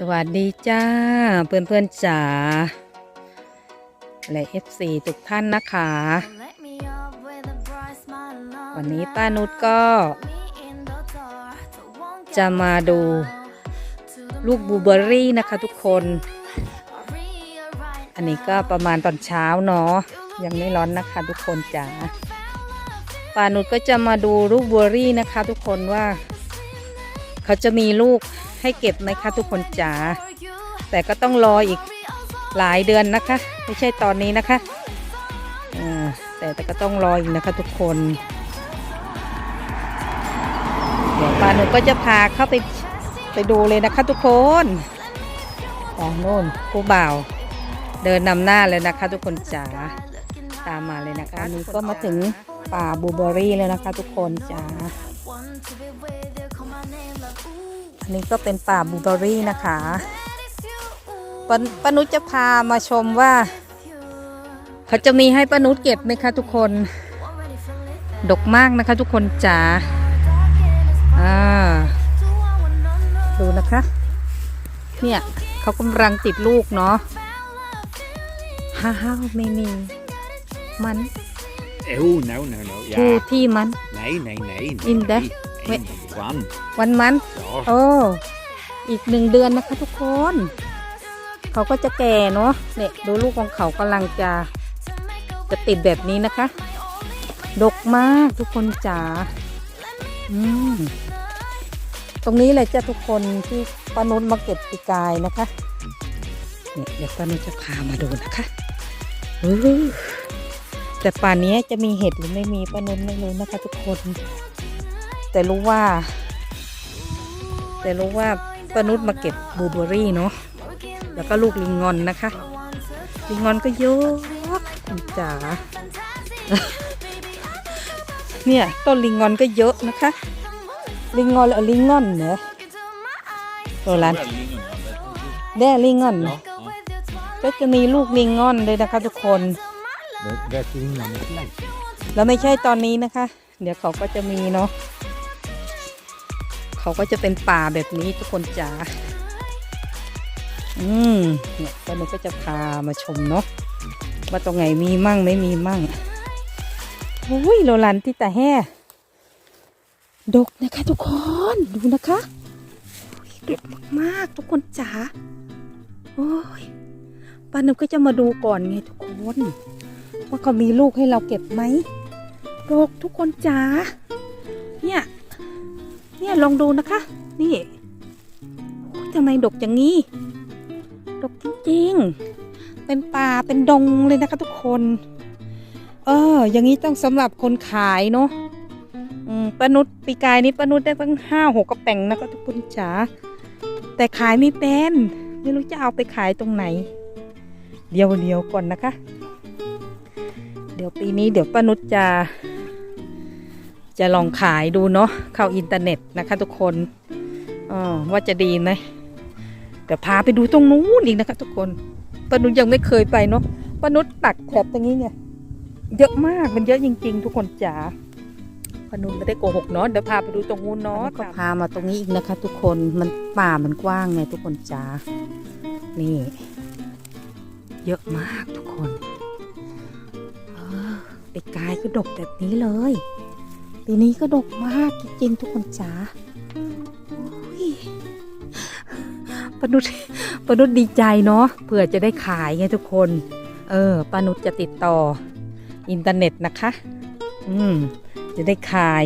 สวัสดีจ้า เพื่อนเพื่อนๆจ๋าและ FC ทุกท่านนะคะ วันนี้ป้านุชก็ จะมาดูลูกบูเบอร์รี่นะคะทุกคน อันนี้ก็ประมาณตอนเช้าเนาะยังไม่ร้อนนะคะทุกคนจ๋าป้านุชก็จะมาดูลูกบูเบอร์รี่นะคะทุกคนว่า เขาจะมีลูก ให้เก็บไหมคะทุกคนจ๋าแต่ก็ต้องรออีกหลายเดือนนะคะ ไม่ใช่ตอนนี้นะคะแต่แต่ก็ต้องรออีกนะคะทุกคนเดี๋ยวปาหนูก็จะพาเข้าไปไปดูเลยนะคะทุกคนตอโน่นผู้บ่าว เดินนำหน้าเลยนะคะ ทุกคนจ๋าตามมาเลยนะคะนี้ก็มาถึงป่าบูเบอร์รี่แล้วนะคะ ทุกคนจ๋า อันนี้ก็เป็นป่าบลูเบอร์รี่นะคะปาปานุชจะพามาชมว่า เขาจะมีให้ปานุชเก็บไหมคะทุกคน ดกมากนะคะทุกคนจ๋าอ่าดูนะคะ เนี่ยเขากำลังติดลูกเนาะฮ่าวไม่มี มัน Oh, no, no, no. คือ Ja. ที่มัน Nee, nee, nee. In the- nee. Wait. Nee, One. วันมัน Ja. โอ้ อีกหนึ่งเดือนนะคะทุกคน เขาก็จะแก่เนาะ เนี่ยดูลูกของเขากำลังจะ จะติดแบบนี้นะคะ ดกมากทุกคนจ๋า อืม ตรงนี้เลยจ้ะทุกคนที่ป้านุชมาเก็บปีกายนะคะ เนี่ยเดี๋ยวป้านุชจะพามาดูนะคะอื้อแต่ป่านนี้จะมีเห็ดหรือไม่มีป้านุชไม่รู้นะคะ ทุกคน แต่รู้ว่า แต่รู้ว่าป้านุชมาเก็บบลูเบอร์รี่เนาะแล้วก็ลูกลิงงอนนะคะ ลิงงอนก็เยอะคุณจ๋าเนี่ยต้นลิงงอนก็เยอะนะคะ ลิงงอนหรือลิงงอนเนอะตัวร้านแด่ลิงงอนก็จะมีลูกลิงงอนเลยนะคะทุกคน Wer ging noch nicht lang? แล้วไม่ใช่ตอนนี้นะคะ เดี๋ยวเขาก็จะมีเนาะ เขาก็จะเป็นป่าแบบนี้ทุกคนจ๋าอืมเนี่ยตอนนี้ก็จะพามาชมเนาะว่าตรงไหนมีมั่งไม่มีมั่งโอ้ยโรลันที่ตาแห่ดกนะคะทุกคนดูนะคะโอ้ยดกมากๆทุกคนจ๋าโอ้ยป้านูก็จะมาดูก่อนไงทุกคน ว่าเขามีลูกให้เราเก็บไหมดกทุกคนจ๋า ลองดูนะคะ นี่ยทำไมดกอย่างนี้ ดกจริงๆ เป็นป่าเป็นดงเลยนะคะทุกคน เออ อย่างนี้ต้องสำหรับคนขายเนาะอืมปานุษปีกายนี้ปานุษได้ตั้งห้าหกกระแป่งนะคะทุกคนจ๋าแต่ขายไม่เป็น ไม่รู้จะเอาไปขายตรงไหน เดี๋ยวเดี๋ยวก่อนนะคะ เดี๋ยวปีนี้เดี๋ยวป้านุชจะ จะลองขายดูเนาะเข้าอินเทอร์เน็ตนะคะทุกคนเออว่าจะดีไหมเดี๋ยวพาไปดูตรงนู้นอีกนะคะ ทุกคนปนุชยังไม่เคยไปเนาะปนุชตักแถบตรงนี้เนี่ย เยอะมากมันเยอะจริง ๆ ทุกคนจ๋าปนุชไม่ได้โกหกเนาะเดี๋ยวพาไปดูตรงนู้นเนาะก็พามาตรงนี้อีกนะคะ ทุกคนมันป่ามันกว้างไงทุกคนจ๋านี่ เยอะมากทุกคน เออปีกายก็ดกแบบนี้เลย ปีนี้ก็ดกมากจริงๆทุกคนจ๋าปนุษย์ปนุษย์ดีใจเนาะเผื่อจะได้ขายไงทุกคน เออปนุษย์จะติดต่อ อินเทอร์เน็ตนะคะ อืม จะได้ขาย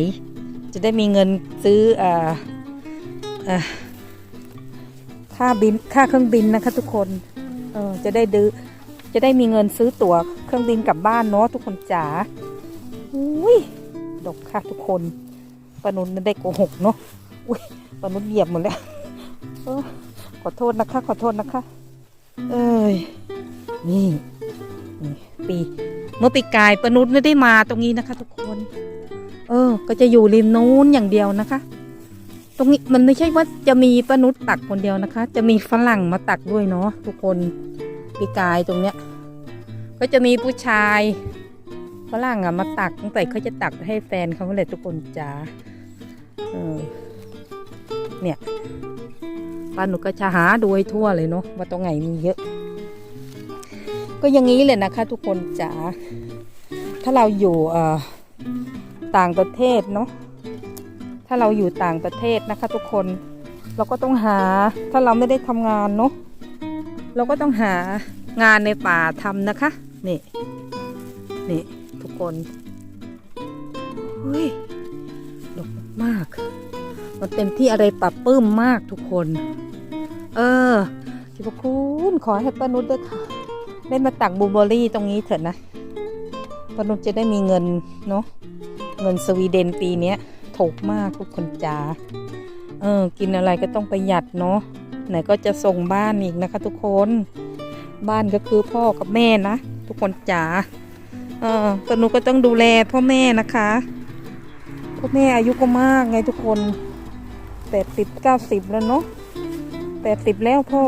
จะได้มีเงินซื้อเอ่อเอ่อค่าบินค่าเครื่องบินนะคะทุกคน เออจะได้ดื้อจะได้มีเงินซื้อตั๋วเครื่องบินกลับบ้านเนาะทุกคนจ๋าอุ้ย ดกค่ะทุกคนปนุนไม่ได้โกหกเนาะอุ้ยปนุนเหยียบหมดแล้วเออขอโทษนะคะ ขอโทษนะคะ เอ้ยนี่นี่ปีเมื่อปีกายปนุนไม่ได้มาตรงนี้นะคะ ทุกคน เออ ก็จะอยู่ริมนู้นอย่างเดียวนะคะ ตรงนี้มันไม่ใช่ว่าจะมีปนุษตักคนเดียวนะคะ จะมีฝรั่งมาตักด้วยเนาะทุกคนปีกายตรงเนี้ย ก็จะมีผู้ชาย ฝรั่งอะมาตักตั้งแต่เขาจะตักให้แฟนเขาเลยทุกคนจ้าเออเนี่ยป้าหนุชก็จะหาดูให้ทั่วเลยเนาะว่าตรงไหนมีเยอะ ก็อย่างนี้เลยนะคะ ทุกคนจ๋าถ้าเราอยู่ต่างประเทศเนาะถ้าเราอยู่ต่างประเทศนะคะ ทุกคนเราก็ต้องหาถ้าเราไม่ได้ทำงานเนาะเราก็ต้องหางานในป่าทำนะคะนี่นี่ คนเฮ้ยดกมาก มันเต็มที่อะไรปรับปื้มมากทุกคน เออขอบคุณขอให้ป้านุชด้วยค่ะได้มาตักบูเบอร์รี่ตรงนี้เถอะนะป้านุชจะได้มีเงินเนาะเงินสวีเดนปีนี้ถูกมากทุกคนจ๋าเออ กินอะไรก็ต้องประหยัดเนาะไหนก็จะส่งบ้านอีกนะคะ ทุกคน บ้านก็คือพ่อกับแม่นะ ทุกคนจ๋า เออป้านุชก็ต้องดูแลพ่อแม่นะคะพ่อแม่อายุก็มากไงทุกคนแปดสิบเก้าสิบแล้วเนาะแปดสิบแล้วพ่อ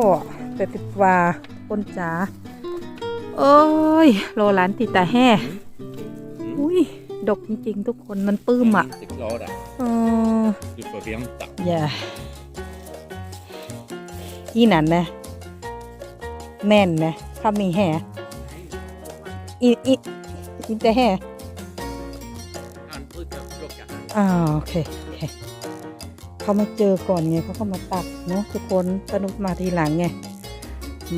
แปดสิบกว่าคนจ๋าโอ้ยโลหลานติดตาแห่อุ้ยดกจริงๆทุกคนมันปลื้มอะ Det är klara. เออ Du får vänta. อย่าที่นั่นนะ แม่นนะถ้ามีแห่อีอี อีแต่แห่ Han brukar plocka han. อ่าโอเคโอเค เขามาเจอก่อนไงเขาก็มาตัดเนาะทุกคนสนุกมาทีหลังไง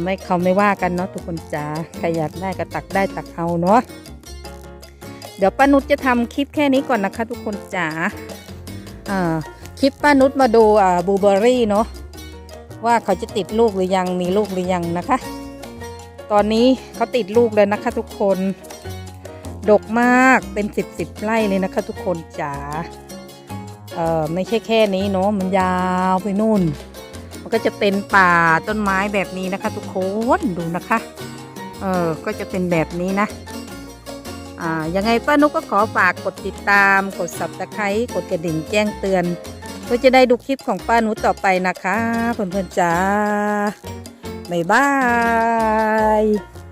ไม่เขาไม่ว่ากันเนาะทุกคนจ๋าใครอยากได้ก็ตักได้ตักเอาเนาะเดี๋ยวป้านุชจะทำคลิปแค่นี้ก่อนนะคะ ทุกคนจ๋าอ่าคลิปป้านุชมาดูอ่าบลูเบอร์รี่เนาะว่าเขาจะติดลูกหรือยังมีลูกหรือยังนะคะ ตอนนี้เขาติดลูกแล้วนะคะ ทุกคน ดกมากเป็นสิบสิบไร่เลยนะคะ ทุกคนจ๋าเอ่อไม่ใช่แค่นี้เนาะมันยาวไปนู่น มันก็จะเป็นป่าต้นไม้แบบนี้นะคะ ทุกคนดูนะคะเออก็จะเป็นแบบนี้นะอ่ายังไงป้านุกก็ขอฝากกดติดตาม กด subscribe กดกระดิ่งแจ้งเตือนเพื่อจะได้ดูคลิปของป้านุต่อไปนะคะเพื่อนๆจ้าบ๊ายบาย